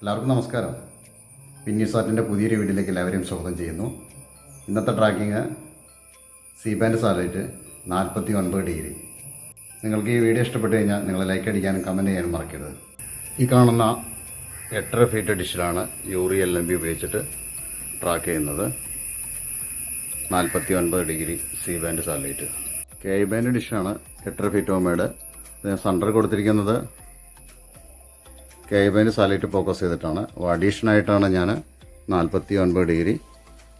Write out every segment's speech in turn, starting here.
എല്ലാവർക്കും നമസ്കാരം. പിന്നിസാറ്റിന്റെ പുതിയൊരു വീഡിയോയിലേക്ക് എല്ലാവരെയും സ്വാഗതം ചെയ്യുന്നു. ഇന്നത്തെ ട്രാക്കിങ് സി ബാൻഡ് സാലൈറ്റ് നാൽപ്പത്തി ഒൻപത് ഡിഗ്രി നിങ്ങൾക്ക് ഈ വീഡിയോ ഇഷ്ടപ്പെട്ട് കഴിഞ്ഞാൽ നിങ്ങൾ ലൈക്ക് അടിക്കാനും കമന്റ് ചെയ്യാനും മറക്കരുത്. ഈ കാണുന്ന എട്ടര ഫീറ്റ് ഡിഷിലാണ് യൂറി എൽ എം ബി ഉപയോഗിച്ചിട്ട് ട്രാക്ക് ചെയ്യുന്നത്. നാൽപ്പത്തി ഒൻപത് degree C band satellite K band ഡിഷാണ് എട്ടര ഫീറ്റ് ഓമയുടെ സണ്ടർ കൊടുത്തിരിക്കുന്നത് കെ ബാൻഡ് സാലൈറ്റ് ഫോക്കസ് ചെയ്തിട്ടാണ്. അഡീഷണൽ ആയിട്ടാണ് ഞാൻ നാൽപ്പത്തി ഒൻപത് degree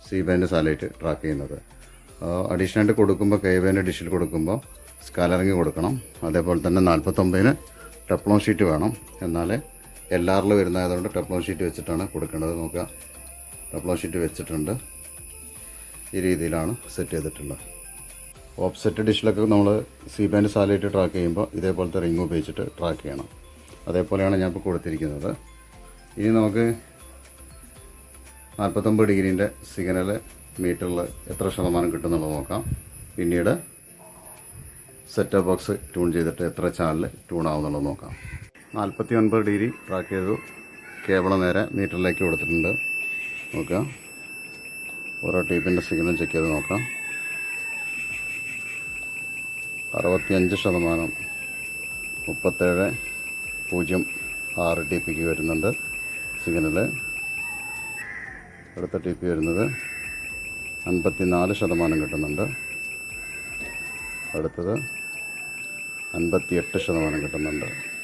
C band satellite track ചെയ്യുന്നത് അഡീഷണൽ ആയിട്ട് കൊടുക്കുമ്പോൾ കെ ബാൻഡ് ഡിഷിൽ കൊടുക്കുമ്പോൾ സ്കാലറിങ് കൊടുക്കണം. അതേപോലെ തന്നെ നാൽപ്പത്തൊമ്പതിന് ടെപ്ലോൺ ഷീറ്റ് വേണം. എന്നാലേ എൽ ആറിൽ വരുന്നതായതുകൊണ്ട് ടെപ്ലോൺ ഷീറ്റ് വെച്ചിട്ടാണ് കൊടുക്കേണ്ടത്. നോക്കുക. ടെപ്ലോൺ ഷീറ്റ് വെച്ചിട്ടുണ്ട്. ഈ രീതിയിലാണ് സെറ്റ് ചെയ്തിട്ടുള്ളത്. ഓഫ്സെറ്റ് ഡിഷിലൊക്കെ നമ്മൾ സി ബാൻഡ് സാലൈറ്റ് ട്രാക്ക് ചെയ്യുമ്പോൾ ഇതേപോലത്തെ റിങ് ഉപയോഗിച്ചിട്ട് ട്രാക്ക് ചെയ്യണം. അതേപോലെയാണ് ഞാൻ ഇപ്പോൾ കൊടുത്തിരിക്കുന്നത്. ഇനി നമുക്ക് നാൽപ്പത്തൊമ്പത് ഡിഗ്രീന്റെ സിഗ്നൽ മീറ്ററിൽ എത്ര ശതമാനം കിട്ടുന്നുള്ളത് നോക്കാം. പിന്നീട് സെറ്റ് ബോക്സ് ട്യൂൺ ചെയ്തിട്ട് എത്ര ചാനൽ ട്യൂൺ ആവുന്നുള്ളത് നോക്കാം. നാൽപ്പത്തി ഒൻപത് ഡിഗ്രി ട്രാക്ക് ചെയ്തു. കേബിൾ നേരെ മീറ്ററിലേക്ക് കൊടുത്തിട്ടുണ്ട്. നോക്കാം. ഓരോ ടീപ്പിന്റെ സിഗ്നൽ ചെക്ക് ചെയ്ത് നോക്കാം. അറുപത്തിയഞ്ച് ശതമാനം മുപ്പത്തേഴ് പൂജ്യം ആറ് ടി പിക്ക് വരുന്നുണ്ട് സിഗ്നൽ അടുത്ത ടി പി വരുന്നത് അൻപത്തിനാല് ശതമാനം കിട്ടുന്നുണ്ട്. അടുത്തത് അൻപത്തിയെട്ട് ശതമാനം കിട്ടുന്നുണ്ട്.